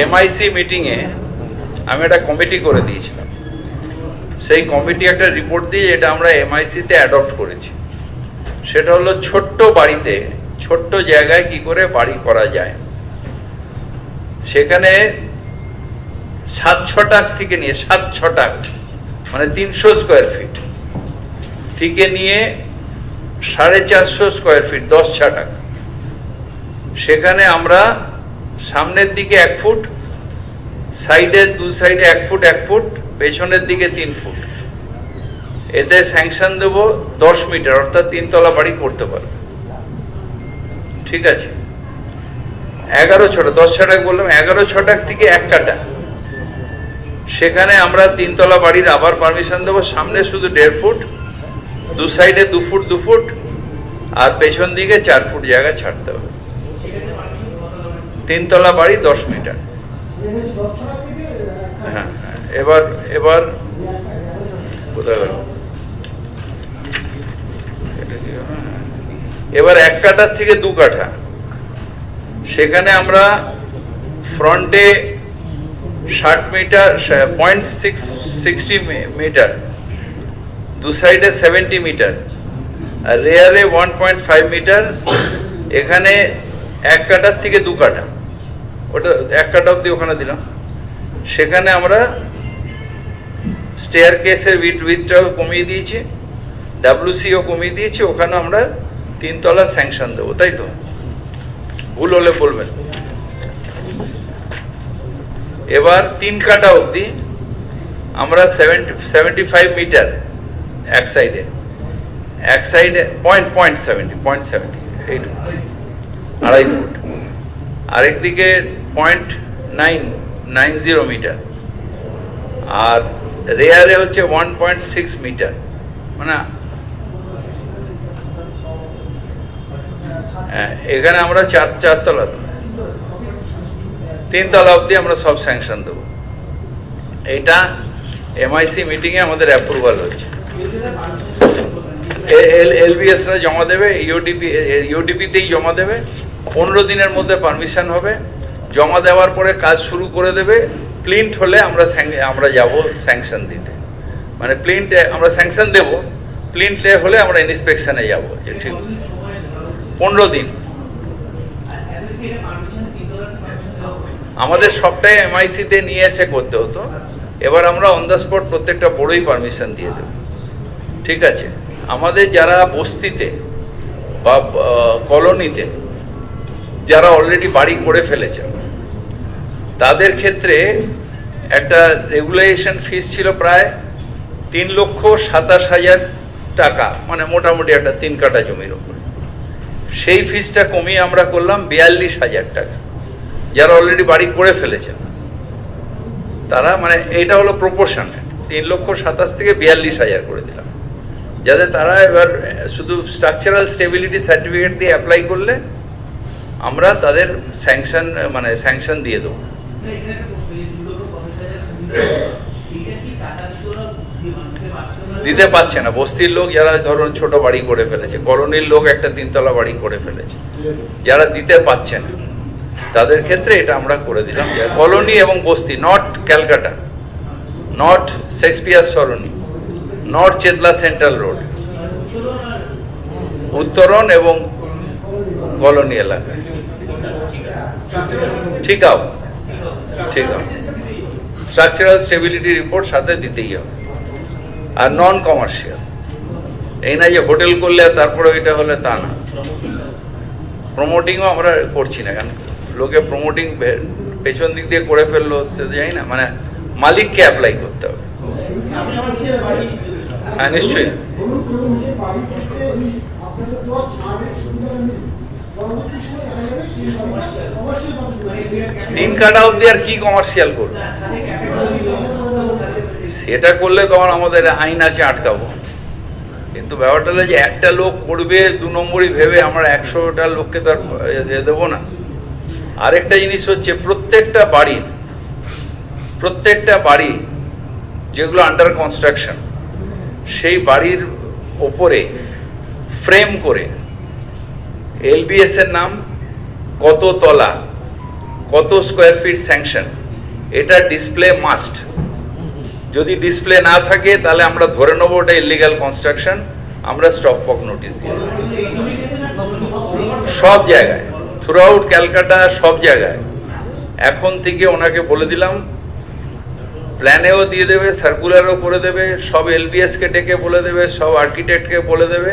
MIC মিটিংয়ে আমি একটা কমিটি করে দিয়েছিলাম। সেই কমিটি একটা রিপোর্ট দিয়ে এটা আমরা এমআইসিতে অ্যাডপ্ট করেছি। সেটা হলো ছোট্ট বাড়িতে, ছোট্ট জায়গায় কি করে বাড়ি করা যায়। সেখানে সাত ছটাক থেকে নিয়ে, সাত ছটাক মানে তিনশো স্কোয়ার ফিট থেকে নিয়ে সাড়ে চারশো স্কোয়ার ফিট দশ ছাটাক সেখানে আমরা সামনের দিকে এক ফুট, সাইডে দু সাইডে এক ফুট এক ফুট, পেছনের দিকে তিন ফুট। এতে স্যাংশন দেব দশ মিটার, অর্থাৎ তিনতলা বাড়ি করতে পারবে। ঠিক আছে? এগারো ছটা, দশ ছটাক বললাম, এগারো ছটাক থেকে এক কাটা। সেখানে আমরা তিনতলা বাড়ির আবার পারমিশন দেবো, সামনে শুধু দেড় ফুট, দু সাইডে দু ফুট দু ফুট, আর পেছন দিকে চার ফুট জায়গা ছাড়তে হবে। তিনতলা বাড়ি দশ মিটার। হ্যাঁ এবার এবার। এবার এক কাঠার থেকে দু কাঠা। সেখানে আমরা ফ্রন্টে ষাট metre point six sixty metre. দু সাইডে সেভেন্টি মিটার। আর রেয়ারে ওয়ান পয়েন্ট ফাইভ মিটার। এখানে এক কাটার থেকে দু কাটা ওটা এক কাটা অব্দি ওখানে দিলাম। সেখানে আমরা স্টেয়ার কেসের উইথ উইথটাও কমিয়ে দিয়েছি ডাব্লিউসিও কমিয়ে দিয়েছি, ওখানে আমরা তিনতলা স্যাংশন দেবো, তাই তো? ভুল হলে বলবেন। এবার তিন কাটা অবধি আমরা সেভেন্টি সেভেন্টি ফাইভ মিটার এক সাইডে এক সাইডে point point seventy point seventy এইটুকু, আড়াই ফুট। আরেকদিকে point nine nine zero metre আর রেয়ারে হচ্ছে ওয়ান পয়েন্ট সিক্স মিটার মানে এখানে আমরা চার, চারতলা তিনতলা অবধি আমরা সব স্যাংশন দেবো। এটা এমআইসি মিটিংয়ে আমাদের অ্যাপ্রুভাল হচ্ছে। এলবিএসরা জমা দেবে ইউডিপি ইউডিপিতেই জমা দেবে। পনেরো দিনের মধ্যে পারমিশন হবে। জমা দেওয়ার পরে কাজ শুরু করে দেবে। প্লিন্ট হলে আমরা আমরা যাব স্যাংশন দিতে। মানে প্লিন্টে আমরা স্যাংশন দেব। প্লিন্টে হলে আমরা ইন্সপেকশনে যাব। ঠিক পনেরো দিন। আমাদের সবটাই এমআইসিতে নিয়ে এসে করতে হতো। এবার আমরা অন দ্য স্পট প্রত্যেকটা বড়ই পারমিশন দিয়ে দেব। ঠিক আছে? আমাদের যারা বস্তিতে বা কলোনিতে যারা অলরেডি বাড়ি করে ফেলেছে তাদের ক্ষেত্রে একটা রেগুলেশন ফিস ছিল প্রায় তিন লক্ষ সাতাশ হাজার টাকা মানে মোটামুটি একটা তিন কাটা জমির উপর সেই ফিসটা কমিয়ে আমরা করলাম বিয়াল্লিশ হাজার টাকা। যারা অলরেডি বাড়ি করে ফেলেছেন, তারা মানে এইটা হলো প্রপোর্শনেট তিন লক্ষ সাতাশ থেকে বিয়াল্লিশ হাজার করে দিলাম। যাতে তারা এবার শুধু স্ট্রাকচারাল স্টেবিলিটি সার্টিফিকেট দিয়ে অ্যাপ্লাই করলে আমরা তাদের স্যাংশন মানে স্যাংশন দিয়ে দেবো। দিতে পারছে না? বস্তির লোক যারা ধরুন ছোট বাড়ি করে ফেলেছে, কলোনির লোক একটা তিনতলা বাড়ি করে ফেলেছে, যারা দিতে পারছে না। তাদের ক্ষেত্রে এটা আমরা করে দিলাম কলোনি এবং বস্তি not Calcutta not Shakespeare Sarani not Chetla central road, Uttaran এবং কলোনি এলাকা। ঠিক আছে। ঠিক স্ট্রাকচারাল স্টেবিলিটি রিপোর্ট সাথে দিতেই হবে। আর নন কমার্শিয়াল এই না যে হোটেল করলে তারপরে ওইটা হলে তা না। প্রমোটিংও আমরা করছি না কেন? লোকে প্রমোটিং পেছন দিক দিয়ে করে ফেলল তো জানি না। মানে মালিককে অ্যাপ্লাই করতে হবে। হ্যাঁ নিশ্চয়ই। কাটা অবধি আর কি কমার্শিয়াল সেটা করলে তখন আমাদের আইন আছে আটকাবো। কিন্তু ব্যাপারটা হলো যে একটা লোক করবে দু নম্বরই ভেবে আমরা একশোটা লোককে তো আর দেবো না। আরেকটা জিনিস হচ্ছে প্রত্যেকটা বাড়ির প্রত্যেকটা বাড়ি যেগুলো আন্ডার কনস্ট্রাকশন সেই বাড়ির ওপরে ফ্রেম করে এলবিএস এর নাম কত তলা কত স্কোয়ার ফিট স্যাংশন এটা ডিসপ্লে মাস্ট যদি ডিসপ্লে না থাকে, তাহলে আমরা ধরে নেব ওটা ইলিগাল কনস্ট্রাকশন আমরা স্টপ পক নোটিশ দিয়ে সব জায়গায় থ্রু আউট ক্যালকাটা, সব জায়গায়। এখন থেকে ওনাকে বলে দিলাম প্ল্যানেও দিয়ে দেবে সার্কুলারও করে দেবে, সব এলবিএসকে ডেকে বলে দেবে, সব আর্কিটেক্টকে বলে দেবে।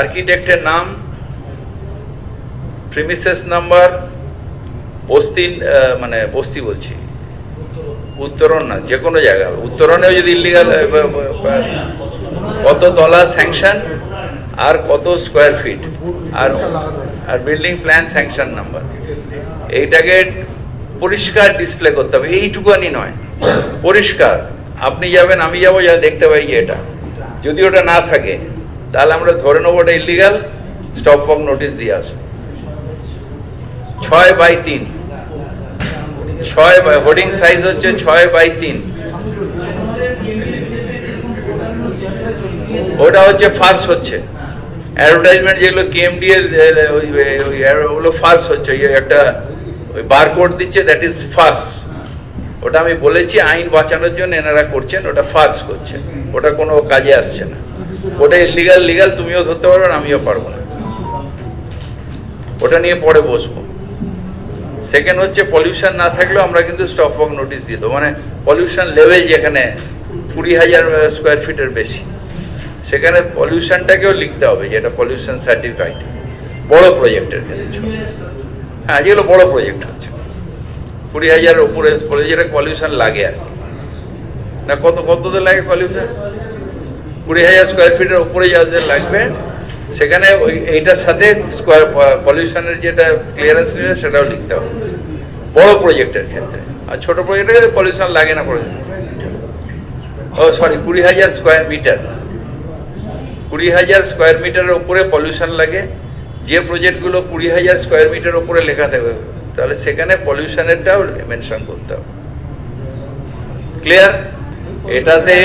আর্কিটেক্টের নাম প্রিমিসেস নাম্বার বস্তি মানে বস্তি বলছি। উত্তরণ না, যে কোনো জায়গা। উত্তরণেও যদি ইলিগাল কত তলা স্যাংশন আর কত স্কোয়ার ফিট আর আর বিল্ডিং প্ল্যান স্যাংশন নাম্বার এইটাকে পরিষ্কার ডিসপ্লে করতে হবে। এইটুকুনি নয়। পরিষ্কার। আপনি যাবেন, আমি যাব, যা দেখতে পাই যে এটা। যদি ওটা না থাকে, তাহলে আমরা ধরে নেব ওটা ইলিগাল স্টপ ফক নোটিশ দিয়ে আসব। ছয় বাই তিন। ছয় বাই হোর্ডিং সাইজ হচ্ছে ছয় বাই তিন। ওটা হচ্ছে ফার্স হচ্ছে। অ্যাডভার্টাইজমেন্ট যেগুলো কেএমডি এর ওগুলো ফার্স হচ্ছে। ওই একটা ওই বারকোড দিচ্ছে দ্যাট ইজ ফার্স ওটা আমি বলেছি, আইন বাঁচানোর জন্য এনারা করছেন, ওটা ফার্স করছে। ওটা কোনো কাজে আসছে না। ওটা ইলিগাল লিগাল তুমিও ধরতে পারবে আমিও পারব না। ওটা নিয়ে পরে বসবো। সেকেন্ড হচ্ছে পলিউশন না থাকলেও আমরা কিন্তু স্টপ ওয়াক নোটিশ দিয়ে দেবো। মানে পলিউশন লেভেল যেখানে কুড়ি হাজার স্কোয়ার ফিটের বেশি। সেখানে পলিউশনটাকেও লিখতে হবে যেটা পলিউশন সার্টিফাইড বড় প্রজেক্টের ক্ষেত্রে। হ্যাঁ যেগুলো বড় প্রজেক্ট হচ্ছে। কুড়ি হাজার উপরে পরে যেটা পলিউশন লাগে আর না, কত কততে লাগে পলিউশন কুড়ি হাজার স্কোয়ার ফিটের উপরে যাদের লাগবে সেখানে ওই এইটার সাথে স্কোয়ার পলিউশনের যেটা ক্লিয়ারেন্স নিলে সেটাও লিখতে হবে। বড় প্রজেক্টের ক্ষেত্রে। আর ছোট প্রজেক্টের ক্ষেত্রে পলিউশন লাগে না প্রজেক্ট ও সরি কুড়ি হাজার স্কোয়ার মিটার কুড়ি হাজার স্কোয়ার মিটারের উপরে পলিউশন লাগে। যে প্রজেক্টগুলো কুড়ি হাজার স্কোয়ার মিটার উপরে লেখা থাকবে, তাহলে সেখানে পলিউশনেরটাও মেনশন করতে হবে। ক্লিয়ার এটাতে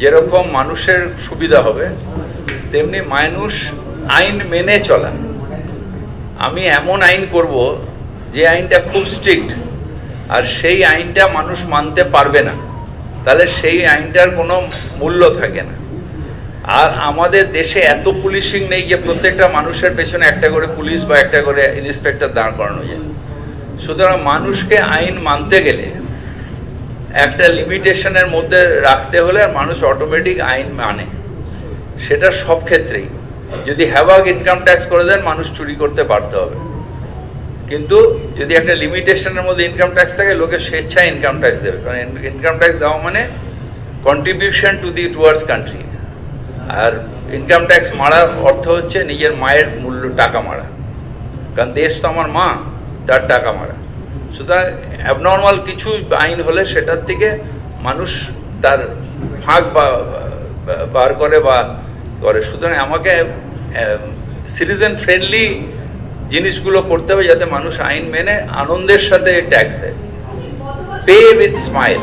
যেরকম মানুষের সুবিধা হবে তেমনি মানুষ আইন মেনে চলা। আমি এমন আইন করব যে আইনটা খুব স্ট্রিক্ট আর সেই আইনটা মানুষ মানতে পারবে না। তাহলে সেই আইনটার কোনো মূল্য থাকে না। আর আমাদের দেশে এত পুলিশিং নেই যে প্রত্যেকটা মানুষের পেছনে একটা করে পুলিশ বা একটা করে ইন্সপেক্টর দাঁড় করানো যায়। সুতরাং মানুষকে আইন মানতে গেলে একটা লিমিটেশনের মধ্যে রাখতে হলে মানুষ অটোমেটিক আইন মানে। সেটা সব ক্ষেত্রেই। যদি হ্যাভাগ ইনকাম ট্যাক্স করে দেন, মানুষ চুরি করতে বাধ্য হবে। কিন্তু যদি একটা লিমিটেশনের মধ্যে ইনকাম ট্যাক্স থাকে, লোকে স্বেচ্ছায় ইনকাম ট্যাক্স দেবে। কারণ ইনকাম ট্যাক্স দেওয়া মানে contribution to the towards country R income tax মারার অর্থ হচ্ছে নিজের মায়ের মূল্য, টাকা মারা। কারণ দেশ তো আমার মা, তার টাকা মারা। সুতরাং অ্যাবনর্মাল কিছু আইন হলে সেটার থেকে মানুষ তার ফাঁক বা, বা- বার করে বা করে। সুতরাং আমাকে সিটিজেন ফ্রেন্ডলি জিনিসগুলো করতে হবে যাতে মানুষ আইন মেনে আনন্দের সাথে ট্যাক্স দেয় পে উইথ স্মাইল